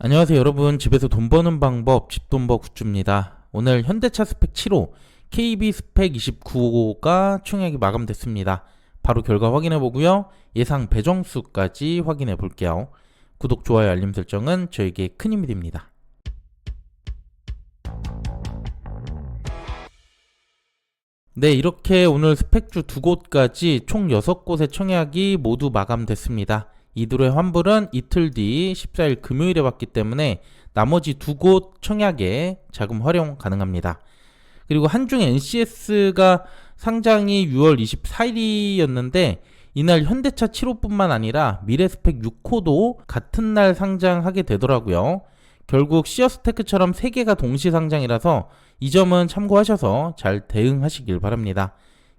안녕하세요 여러분. 집에서 돈 버는 방법 집돈버 굿즈입니다. 오늘 현대차 스펙 7호 KB 스펙 29호가 총약이 마감됐습니다. 바로 결과 확인해 보고요. 예상 배정수까지 확인해 볼게요. 구독 좋아요 알림 설정은 저에게 큰 힘이 됩니다. 네 이렇게 오늘 스펙주 두 곳까지 총 6곳의 청약이 모두 마감됐습니다 이들의 환불은 이틀 뒤 14일 금요일에 받기 때문에 나머지 두 곳 청약에 자금 활용 가능합니다. 그리고 한중 NCS가 상장이 6월 24일이었는데 이날 현대차 7호뿐만 아니라 미래스펙 6호도 같은 날 상장하게 되더라고요. 결국 시어스테크처럼 3개가 동시 상장이라서 이 점은 참고하셔서 잘 대응하시길 바랍니다.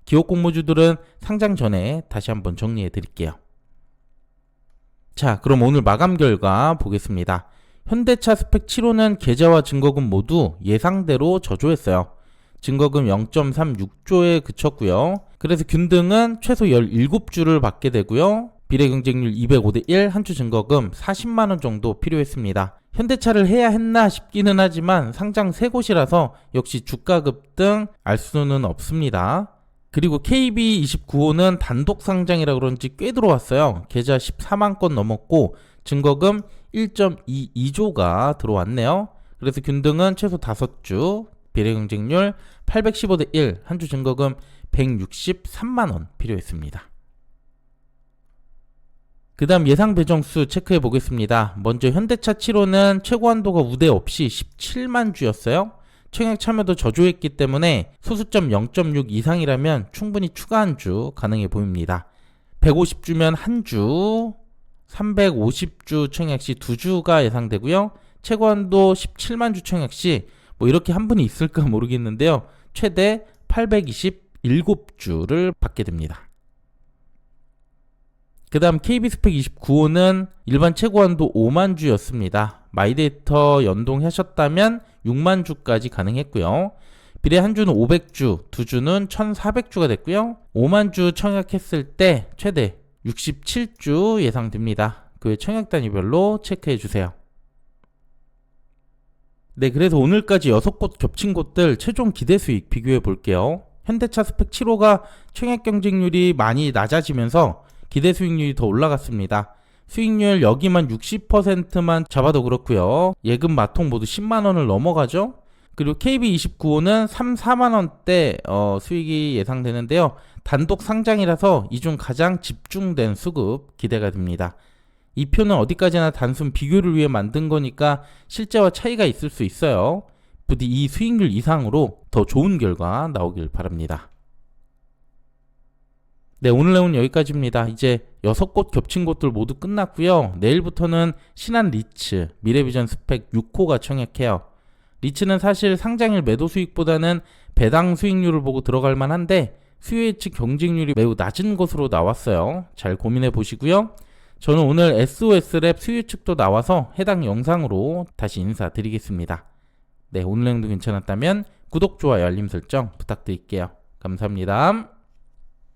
기업 공모주들은 상장 전에 다시 한번 정리해 드릴게요. 자, 그럼 오늘 마감 결과 보겠습니다. 현대차 스펙 7호는 계좌와 증거금 모두 예상대로 저조했어요. 증거금 0.36조에 그쳤고요. 그래서 균등은 최소 17주를 받게 되고요. 비례 경쟁률 205대 1, 한주 증거금 40만 원 정도 필요했습니다. 현대차를 해야 했나 싶기는 하지만 상장 세 곳이라서 역시 주가 급등 알 수는 없습니다. 그리고 KB29호는 단독 상장이라 그런지 꽤 들어왔어요. 계좌 14만 건 넘었고 증거금 1.22조가 들어왔네요. 그래서 균등은 최소 5주, 비례 경쟁률 815대 1, 한 주 증거금 163만 원 필요했습니다. 그 다음 예상 배정수 체크해 보겠습니다. 먼저 현대차 7호는 최고 한도가 우대 없이 17만 주였어요. 청약 참여도 저조했기 때문에 소수점 0.6 이상이라면 충분히 추가 한 주 가능해 보입니다. 150주면 한 주, 350주 청약 시 두 주가 예상되고요. 최고한도 17만 주 청약 시뭐 이렇게 한 분이 있을까 모르겠는데요. 최대 827주를 받게 됩니다. 그 다음 KB 스펙 29호는 일반 최고한도 5만 주였습니다. 마이데이터 연동하셨다면 6만 주까지 가능했고요. 비례 한 주는 500주, 두 주는 1400주가 됐고요. 5만 주 청약했을 때 최대 67주 예상됩니다. 그 청약 단위별로 체크해 주세요. 네, 그래서 오늘까지 6곳 겹친 곳들 최종 기대 수익 비교해 볼게요. 현대차 스펙 7호가 청약 경쟁률이 많이 낮아지면서 기대 수익률이 더 올라갔습니다. 수익률 여기만 60%만 잡아도 그렇고요. 예금 마통 모두 10만 원을 넘어가죠. 그리고 KB29호는 3, 4만 원대 어, 수익이 예상되는데요. 단독 상장이라서 이 중 가장 집중된 수급 기대가 됩니다. 이 표는 어디까지나 단순 비교를 위해 만든 거니까 실제와 차이가 있을 수 있어요. 부디 이 수익률 이상으로 더 좋은 결과 나오길 바랍니다. 네, 오늘 내용 여기까지입니다. 이제 6곳 겹친 곳들 모두 끝났고요. 내일부터는 신한 리츠, 미래비전 스펙 6호가 청약해요. 리츠는 사실 상장일 매도 수익보다는 배당 수익률을 보고 들어갈 만한데 수요 예측 경쟁률이 매우 낮은 것으로 나왔어요. 잘 고민해 보시고요. 저는 오늘 SOS랩 수요 예측도 나와서 해당 영상으로 다시 인사드리겠습니다. 네, 오늘 내용도 괜찮았다면 구독, 좋아요, 알림 설정 부탁드릴게요. 감사합니다.